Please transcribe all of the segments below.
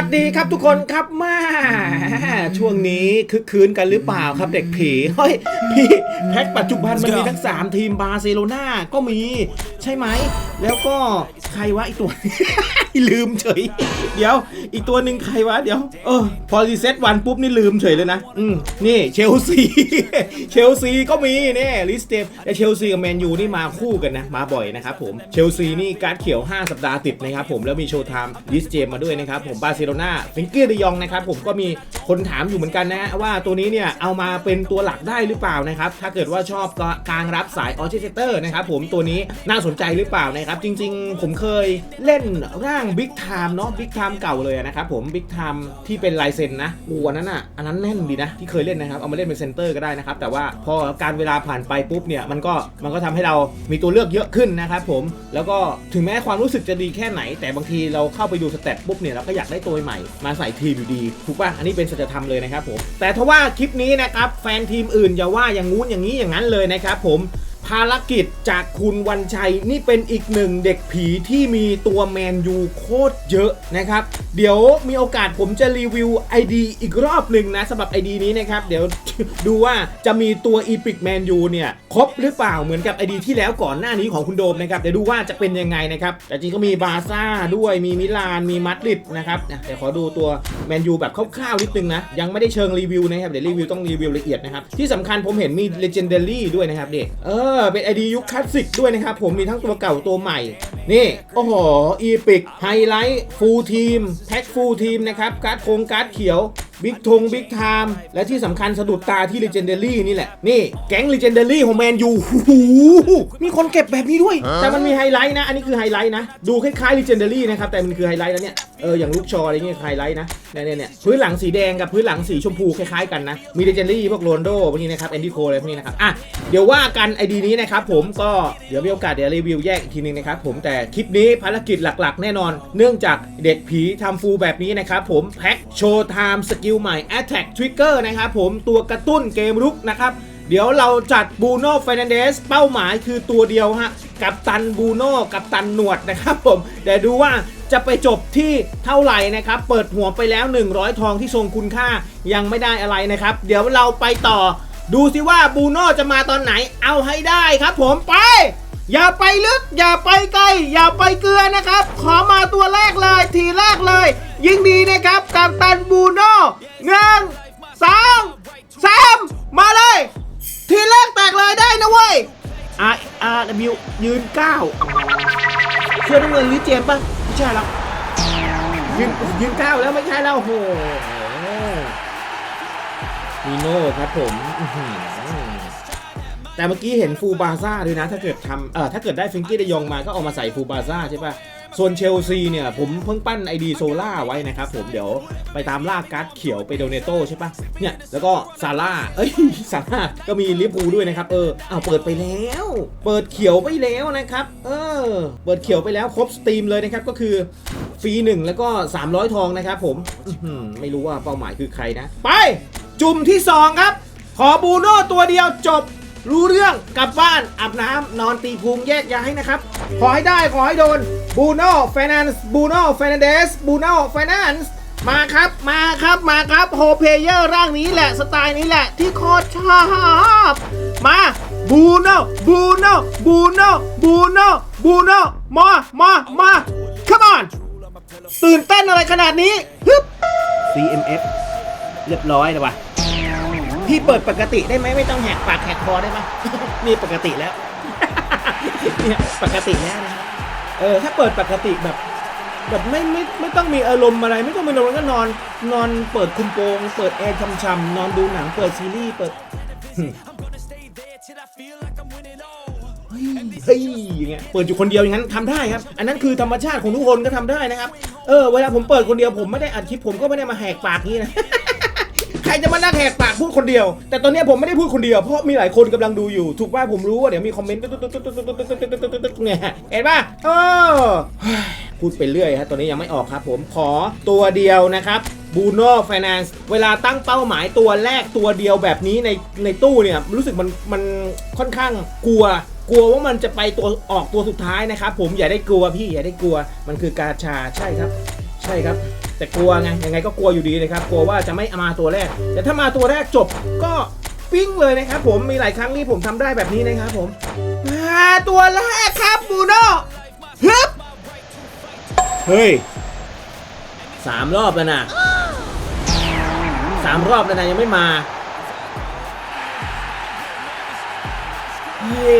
วัสดีครับทุกคนครับมาช่วงนี้คึกคืนกันหรือเปล่าครับเด็กผีเฮ้ยพี่แพ็คปัจจุบันมันมีทั้ง 3 ทีมบาร์เซโลนาก็มีใช่ไหม แล้วก็ใครวะอีกตัว ลืมเฉย เดี๋ยว อีกตัวหนึ่งใครวะ เดี๋ยวเออพอรีเซ็ตวันปุ๊บนี่ลืมเฉยเลยนะ อืมนี่เชลซีเชลซีก็มีนี่ลิสเตมแต่เชลซีกับแมนยูนี่มาคู่กันนะ มาบ่อยนะครับผมเชลซีนี่การ์ดเขียว 5 สัปดาห์ติดนะครับผมแล้วมีโชว์ไทม์ลิสเจมมาด้วยนะครับผมบาร์เซโลนาฟิงเกอร์เดยองนะครับผมก็มีคนถามอยู่เหมือนกันนะ ว่าตัวนี้เนี่ยเอามาเป็นตัวหลักได้หรือเปล่านะครับถ้าเกิดว่าชอบก็กลางรับสายออเชสเตอร์นะครับผมตัวนี้น่าสนใจหรือเปล่านะครับจริง ๆ ผมเคยเล่นร่างบิ๊กไทม์เนาะบิ๊กไทม์เก่าเลยนะครับผมบิ๊กไทม์ที่เป็นลายเซ็นนะอูอันนั้นอะอันนั้นแน่นดีนะที่เคยเล่นนะครับเอามาเล่นเป็นเซนเตอร์ก็ได้นะครับแต่ว่าพอการเวลาผ่านไปปุ๊บเนี่ยมันก็มันก็ทำให้เรามีตัวเลือกเยอะขึ้นนะครับผมแล้วก็ถึงแม้ความรู้สึกจะดีแค่ไหน แต่บางทีเราเข้าไปดูสเตตปุ๊บเนี่ยเราก็อยากได้ตัวใหม่มาใส่ทีมอยู่ดีถูกป่ะอันนี้เป็นสัจธรรมเลยนะครับผมแต่ถ้าว่าคลิปนี้นะครับแฟนทีมอื่นอย่าว่าอย่างงู้นอย่างนี้อย่างนั้นเลยนะครับผม ภารกิจจากคุณวันชัยนี่เป็นอีกหนึ่งเด็กผีที่มีตัวแมนยูโคตรเยอะนะครับ เดี๋ยวมีโอกาสผมจะรีวิว ID อีกรอบหนึ่งนะสำหรับ ID นี้นะครับ เดี๋ยวดูว่าจะมีตัว Epic Man U เนี่ย ครบหรือเปล่าเหมือนกับ ID ที่แล้วก่อนหน้านี้ของคุณโดมนะครับ เดี๋ยวดูว่าจะเป็นยังไงนะครับ แต่จริงก็มีบาซ่าด้วยมีมิลานมีมาดริดนะครับเดี๋ยวขอดูตัวแมนยูแบบคร่าวๆนิดนึงนะยังไม่ได้เชิงรีวิวนะครับเดี๋ยวรีวิวต้องรีวิวละเอียดนะครับที่สำคัญผมเห็นมี Legendary ด้วยนะครับเด็กเออเป็น ID ยุคคลาสสิกด้วยนะครับ ผมมีทั้งตัวเก่าตัวใหม่ นี่ โอ้โห อีพิก ไฮไลท์ ฟูลทีมแพ็คฟูลทีมนะครับ การ์ดโครงการ์ดเขียวบิ๊กทงบิ๊กไทม์และที่สำคัญสะดุดตาที่ Legendary นี่แหละ นี่แก๊ง Legendary ของแมนยูหูหูมีคนเก็บแบบนี้ด้วย แต่มันมีไฮไลท์นะ อันนี้คือไฮไลท์นะ ดูคล้ายๆ Legendary นะครับ แต่มันคือไฮไลท์แล้วเนี่ยเอออย่างลูกชออะไรเงี้ยไฮไลท์นะเนี่ยเนี่ยเนี่ยพื้นหลังสีแดงกับพื้นหลังสีชมพูคล้ายๆกันนะมี Legendary พวกโรนโดพวกนี้นะครับแอนดี้โคอะไรพวกนี้นะครับอะเดี๋ยวว่ากันไอดีนี้นะครับผมก็เดี๋ยวมีโอกาสเดี๋ยวรีวิวแยกอีกทีนึงนะครับผมแต่คลิปนี้ภารกิจหลักๆ แน่นอน เนื่องจากเด็กผีทำฟูลแบบนี้นะครับผมแพ็คโชว์ไทม์สกิลใหม่ Attack Trigger นะครับผมตัวกระตุ้นเกมรุกนะครับเดี๋ยวเราจัดบูโน่ฟรนันเดสเป้าหมายคือตัวเดียวฮะ กับตันบูโน่กับตันหนวดนะครับผมเดี๋ยวดูว่า จะไปจบที่เท่าไหร่นะครับ เปิดหัวไปแล้ว 100 ทองที่ทรงคุณค่ายังไม่ได้อะไรนะครับ เดี๋ยวเราไปต่อ ดูสิว่าบูโน่จะมาตอนไหนเอาให้ได้ครับ ผมไป อย่าไปลึก อย่าไปไกล อย่าไปเกลือนะครับ ขอมาตัวแรกเลย ทีแรกเลย ยิ่งดีนะครับกับตันบูโน่หนึ่งสองสามมาเลย ทีแรกแตกเลยได้นะเว้ย R R W ยืนเก้าเชื่อน้ำเงินหรือเจมส์ปะ ใช่หรอกยืนยืนเก้าแล้วไม่ใช่แล้วโอ้โหมีโน่ครับผมแต่เมื่อกี้เห็นฟูบาซ่าด้วยนะ ถ้าเกิดทำเออถ้าเกิดได้ฟิงกี้ได้ยองมาก็เอามาใส่ฟูบาซ่าใช่ป่ะ ส่วนเชลซีเนี่ย ผมเพิ่งปั้นไอดีโซล่าไว้นะครับผมเดี๋ยวไปตามล่าการ์ดเขียวไปโดเนโต้ใช่ปะเนี่ย แล้วก็ซาร่าเอ้ยซาร่าก็มีลิเวอร์พูลด้วยนะครับ เอออ้าวเปิดไปแล้ว เปิดเขียวไปแล้วนะครับ เออ เปิดเขียวไปแล้วครบสตรีมเลยนะครับก็คือฟรีหนึ่งแล้วก็ 300 ทองนะครับผมอื้อหือไม่รู้ว่าเป้าหมายคือใครนะ ไป จุ่มที่ 2 ครับ ขอบูโน่ตัวเดียวจบ รู้เรื่องกลับบ้านอาบน้ำนอนตีพุงแยกย้ายนะครับ ขอให้ได้ขอให้โดนบูโน่เฟนันส์บูโน่เฟนันเดสบูโน่เฟนันส์มาครับมาครับมาครับโฮเพเยอร์ร่างนี้แหละสไตล์นี้แหละที่โคตรชอบมาบูโน่บูโน่บูโน่บูโน่บูโน่มามามา come on ตื่นเต้นอะไรขนาดนี้ฮึบ CMF เรียบร้อยเลยวะ พี่เปิดปกติได้ไหมไม่ต้องแหกปากแหกคอได้ไหมนี่ปกติแล้วเนี่ยปกติแล้วนะครับเออถ้าเปิดปกติแบบ แบบไม่ไม่ไม่ต้องมีอารมณ์อะไร ไม่ต้องมีอารมณ์ก็นอน นอนเปิดคุมโปงเปิดแอร์ช่ำๆนอนดูหนังเปิดซีรีส์เปิดเฮ้ยยอย่างเงี้ยเปิดอยู่คนเดียวอย่างนั้นทำได้ครับ อันนั้นคือธรรมชาติของทุกคนก็ทำได้นะครับ เออเวลาผมเปิดคนเดียวผมไม่ได้อัดคลิปผมก็ไม่ได้มาแหกปากนี้นะ จะมานั่งแหกปากพูดคนเดียว แต่ตอนนี้ผมไม่ได้พูดคนเดียวเพราะมีหลายคนกำลังดูอยู่ ถูกป่ะผมรู้ว่าเดี๋ยวมีคอมเมนต์เนี่ยเห็นป่ะเออพูดไปเรื่อยฮะตอนนี้ยังไม่ออกครับผมขอตัวเดียวนะครับบูโน่ไฟแนนซ์เวลาตั้งเป้าหมายตัวแรกตัวเดียวแบบนี้ในในตู้เนี่ยรู้สึกมันมันค่อนข้างกลัวกลัวว่ามันจะไปตัวออกตัวสุดท้ายนะครับผมอย่าได้กลัวพี่อย่าได้กลัวมันคือกาชาใช่ครับ ใช่ครับ แต่กลัวไงยังไงก็กลัวอยู่ดีนะครับกลัวว่าจะไม่มาตัวแรก แต่ถ้ามาตัวแรกจบก็ปิ้งเลยนะครับผมมีหลายครั้งที่ผมทำได้แบบนี้นะครับผมมาตัวแรกครับบูโน่ฮึบเฮ้ยสามรอบแล้วนะสามรอบแล้วนะยังไม่มาเฮ้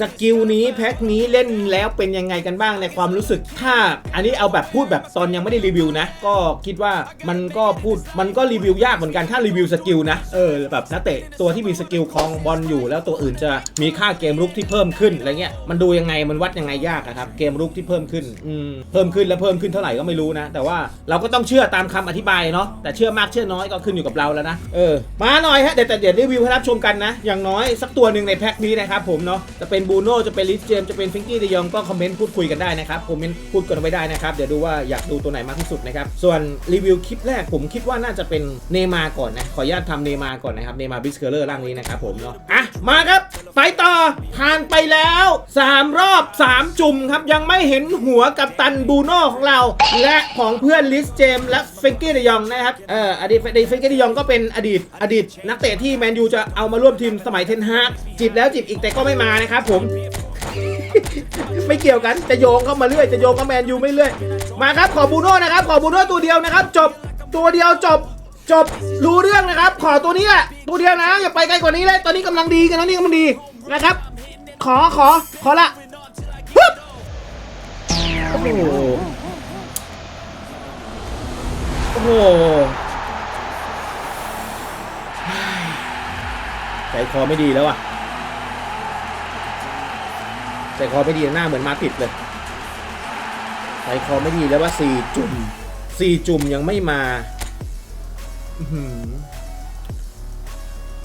สกิลนี้แพ็คนี้เล่นแล้วเป็นยังไงกันบ้างในความรู้สึก ถ้าอันนี้เอาแบบพูดแบบตอนยังไม่ได้รีวิวนะ ก็คิดว่ามันก็พูดมันก็รีวิวยากเหมือนกันถ้ารีวิวสกิลนะเออแบบนักเตะตัวที่มีสกิลคลองบอลอยู่ แล้วตัวอื่นจะมีค่าเกมรุกที่เพิ่มขึ้นอะไรเงี้ยมันดูยังไงมันวัดยังไงยากอะครับเกมรุกที่เพิ่มขึ้นอืมเพิ่มขึ้นแล้วเพิ่มขึ้นเท่าไหร่ก็ไม่รู้นะ แต่ว่าเราก็ต้องเชื่อตามคำอธิบายเนาะแต่เชื่อมากเชื่อน้อยก็ขึ้นอยู่กับเราแล้วนะเออมาหน่อยฮะเดี๋ยวแต่เดี๋ยวรีวิวให้รับชมกันนะ อย่างน้อยสักตัวหนึ่งในแพ็คนี้นะครับผมเนาะจะเป็นบูโน่จะเป็นลิสเจมจะเป็นฟิงกี้เดยองก็คอมเมนต์พูดคุยกันได้นะครับคอมเมนต์พูดกันไว้ได้นะครับ เดี๋ยวดูว่าอยากดูตัวไหนมากที่สุดนะครับ ส่วนรีวิวคลิปแรกผมคิดว่าน่าจะเป็นเนมาก่อนนะ ขออนุญาตทำเนมาก่อนนะครับ เนมาบิสเคอร์เลอร์ร่างนี้นะครับผมเนาะ อะ มาครับ ไปต่อผ่านไปแล้ว 3 รอบ 3 จุ่มครับ ยังไม่เห็นหัวกับตันบูโน่ของเรา และของเพื่อนลิสเจมและฟิงกี้เดยองนะครับ เอออดีตฟิงกี้เดยองก็เป็นอดีตอดีต นักเตะที่แมนยูจะเอามาร่วมทีมสมัยเทนฮากจีบแล้วจีบอีกแต่ก็ไม่มานะครับผมไม่เกี่ยวกันจะโยงเข้ามาเรื่อยจะโยงเข้าแมนยูไม่เรื่อยมาครับขอบูโน่นะครับ ขอบูโน่ตัวเดียวนะครับ จบตัวเดียวจบจบรู้เรื่องนะครับ ขอตัวนี้แหละตัวเดียวนะ อย่าไปไกลกว่านี้เลยตอนนี้กำลังดีกันตอนนี้กำลังดีนะครับ ขอขอขอละฮึบโอ้โหโอ้โหใจคอไม่ดีแล้วอะ ใจคอไม่ดีหน้าเหมือนมาติดเลยใจคอไม่ดีแล้วว่าสี่จุ่มสี่จุ่มยังไม่มา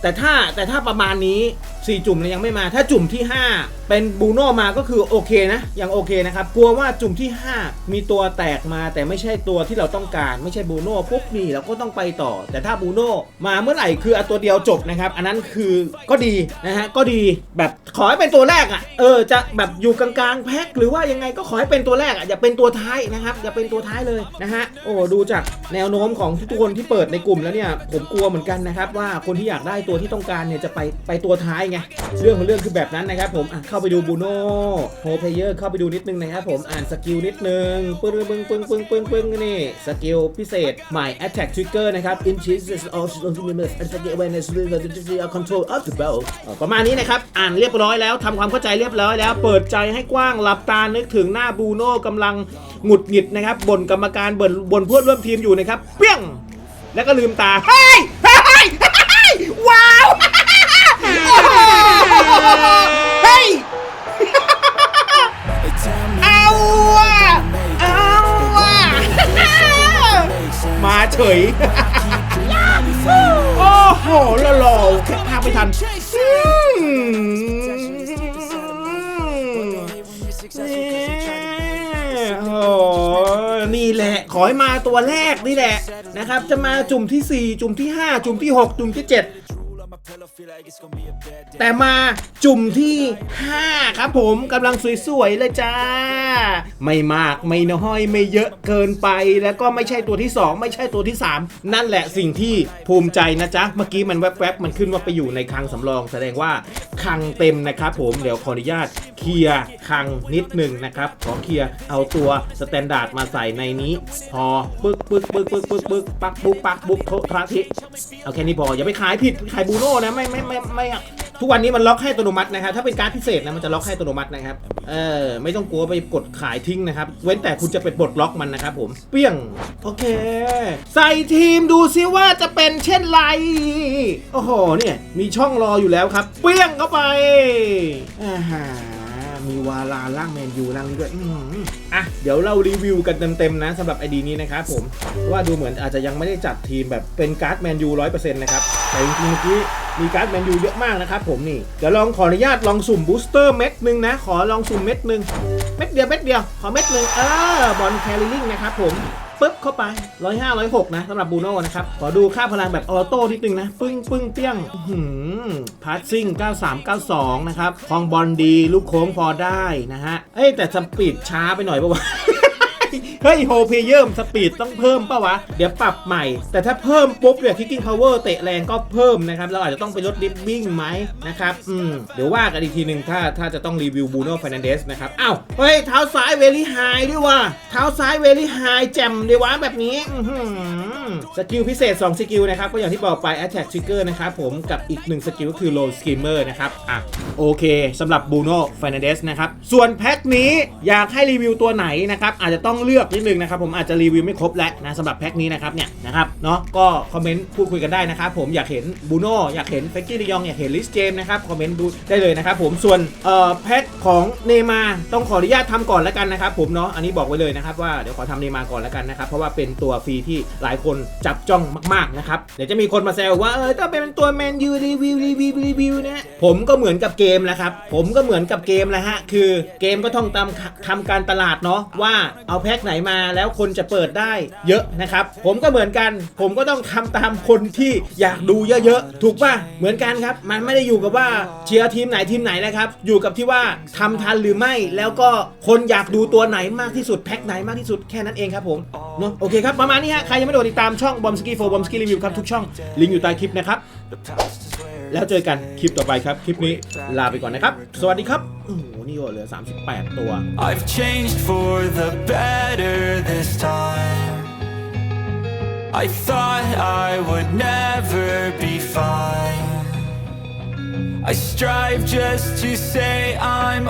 แต่ถ้าแต่ถ้าประมาณนี้สี่จุ่มเนี่ยยังไม่มา ถ้าจุ่มที่ห้า เป็นบูโน่มาก็คือโอเคนะยังโอเคนะครับกลัวว่าจุ่มที่ 5 มีตัวแตกมาแต่ไม่ใช่ตัวที่เราต้องการ ไม่ใช่บูโน่ปุ๊บนี่เราก็ต้องไปต่อ แต่ถ้าบูโน่มาเมื่อไหร่คือเอาตัวเดียวจบนะครับ อันนั้นคือก็ดีนะฮะก็ดีแบบขอให้เป็นตัวแรกอะเออจะแบบอยู่กลางๆแพ็คหรือว่ายังไงก็ขอให้เป็นตัวแรกอะอย่าเป็นตัวท้ายนะครับอย่าเป็นตัวท้ายเลยนะฮะโอ้ดูจากแนวโน้มของทุกคนที่เปิดในกลุ่มแล้วเนี่ยผมกลัวเหมือนกันนะครับว่าคนที่อยากได้ตัวที่ต้องการเนี่ยจะไปไปตัวท้ายไงเรื่องของเรื่องคือแบบนั้นนะครับผมอะเข้าาไปดูบูโน่โฮเพเยอร์เข้าไปดูนิดนึงนะครับผมอ่านสกิลนิดนึงปึ้งปึ้งปึ้งปึ้งปึ้งปึ้งนี่สกิลพิเศษใหม่ attack trigger นะครับ increases all limits and skill awareness with the control of the bell ประมาณนี้นะครับ อ่านเรียบร้อยแล้วทำความเข้าใจเรียบร้อยแล้ว เปิดใจให้กว้างหลับตานึกถึงหน้าบูโน่กำลังหงุดหงิดนะครับบ่นกรรมการบ่นบ่นเพื่อนร่วมทีมอยู่นะครับเปี้ยงแล้วก็ลืมตาเฮ้ยเฮ้ยเฮ้ยว้าวโมาเฉย โอ้โหละลอแค่ภาพไม่ทันอืมโอ้นี่แหละ ขอให้มาตัวแรกนี่แหละนะครับ จะมาจุ่มที่ 4 จุ่มที่ 5 จุ่มที่ 6 จุ่มที่ 7 แต่มาจุ่มที่ 5 ครับผมกำลังสวยๆเลยจ้า ไม่มากไม่น้อยไม่เยอะเกินไปแล้วก็ไม่ใช่ตัวที่ 2 ไม่ใช่ตัวที่ 3 นั่นแหละสิ่งที่ภูมิใจนะจ๊ะ เมื่อกี้มันแวบๆ มันขึ้นว่าไปอยู่ในคลังสำรอง แสดงว่าคลังเต็มนะครับผมเดี๋ยวขออนุญาตเคลียร์คลังนิดหนึ่งนะครับขอเคลียร์เอาตัวสแตนดาร์ดมาใส่ในนี้ พอปึ๊กปึ๊กปึ๊กปึ๊กปึ๊กปึ๊กปักบุ๊กปักบุ๊กโทษพระทิเอาแค่นี้พออย่าไปขายผิดขายบูโน่นะไม่ไม่ไม่ไม่ทุกวันนี้มันล็อกให้อัตโนมัตินะครับถ้าเป็นการดพิเศษนะมันจะล็อกให้อัตโนมัตินะครับเออไม่ต้องกลัวไปกดขายทิ้งนะครับ เว้นแต่คุณจะไปปลดล็อกมันนะครับผมเปี้ยงโอเค ใส่ทีมดูซิว่าจะเป็นเช่นไรโอ้โหเนี่ยมีช่องรออยู่แล้วครับ เปี้ยงเข้าไปอ่าฮะมีวาลาล่างแมนยูล่างนี้ด้วยอ,อะเดี๋ยวเรารีวิวกันเต็มๆนะสำหรับไอดีนี้นะครับผมเพราะว่าดูเหมือนอาจจะยังไม่ได้จัดทีมแบบเป็นการ์ดแมนยูร้อยเปอร์เซ็นต์นะครับแต่จริงๆเมื่อกี้ มีการ์ดแมนยูเยอะมากนะครับผมนี่ เดี๋ยวลองขออนุญาตลองสุ่มบูสเตอร์เม็ดหนึ่งนะ ขอลองสุ่มเม็ดหนึ่งเม็ดเดียวเม็ดเดียว ขอเม็ดหนึ่งเออบอลแคริลิงนะครับผมปุ๊บเข้าไป105 106นะสำหรับบูโน่นะครับ ขอดูค่าพลังแบบออโต้นิดนึงนะ ปึ้งปึ้งเปี้ยงพาสซิ่ง93 92นะครับคลองบอลดี ลูกโค้งพอได้นะฮะ เอ้แต่สปีดช้าไปหน่อยปะวะ เฮ้ยโฮเพเยอร์สปีดต้องเพิ่มปะวะ เดี๋ยวปรับใหม่ แต่ถ้าเพิ่มปุ๊บเนี่ยคิกกิ้งพาวเวอร์เตะแรงก็เพิ่มนะครับ เราอาจจะต้องไปลดดิฟวิ่งไหมนะครับ อืม เดี๋ยวว่ากันอีกทีหนึ่งถ้าถ้าจะต้องรีวิวบูโน่ฟานันเดสนะครับ อ้าว เฮ้ย เท้าซ้ายเวลี่ไฮด้วยว่ะ เท้าซ้ายเวลี่ไฮแจ่มดีวะแบบนี้ อื สกิลพิเศษ 2 สกิลนะครับ ก็อย่างที่บอกไป Attack Trigger นะครับผมกับอีกหนึ่งสกิลก็คือ Low Skimmer นะครับ อะ โอเคสำหรับบูโน่ฟ r น a นเดสนะครับ ส่วนแพ็คนี้อยากให้รีวิวตัวไหนนะครับ อาจจะต้องเลือกนิดนึงนะครับ ผมอาจจะรีวิวไม่ครบแล้วนะสำหรับแพ็คนี้นะครับเนี่ยนะครับเนาะก็คอมเมนต์พูดคุยกันได้นะครับผมอยากเห็นบูโน่อยากเห็นเฟกกี้ดิยองอยากเห็นลิสเจมนะครับคอมเมนต์ดูได้เลยนะครับผมส่วนเอ่อแพ็คของเนมาต้องขออนุญาตทำก่อนแล้วกันนะครับผมเนาะอันนี้บอกไว้เลยนะครับว่าเดี๋ยวขอทำเนมาก่อนแล้วกันนะครับเพราะว่าเป็นตัวฟรีที่หลายคนจับจ้องมากๆนะครับเดี๋ยวจะมีคนมาแซวว่าเออถ้าเป็นตัวแมนยูรีวิวรีวิวรีวิวเนี่ยผมก็เหมือนกับเกมแหละครับผมก็เหมือนกับเกมแหละฮะคือเกมก็ต้องตามทำการตลาดเนาะว่าเอาแพ็คไหนมาแล้วคนจะเปิดได้เยอะนะครับผมก็เหมือนกัน ผมก็ต้องทำตามคนที่อยากดูเยอะๆถูกป่ะเหมือนกันครับ มันไม่ได้อยู่กับว่าเชียร์ทีมไหนทีมไหนนะครับ อยู่กับที่ว่าทำทันหรือไม่แล้วก็คนอยากดูตัวไหนมากที่สุดแพ็คไหนมากที่สุดแค่นั้นเองครับผมเนอะโอเคครับประมาณนี้ฮะใครยังไม่โดดติดตามามช่องบอมสกี้โฟบอมสกี้รีวิวครับทุกช่องลิงก์อยู่ใต้คลิปนะครับ แล้วเจอกันคลิปต่อไปครับ คลิปนี้ลาไปก่อนนะครับ สวัสดีครับโอ้โหนี่เหลือ 38 ตัว I've changed for the better this time. I thought I would never be fine. I strive just to say I'm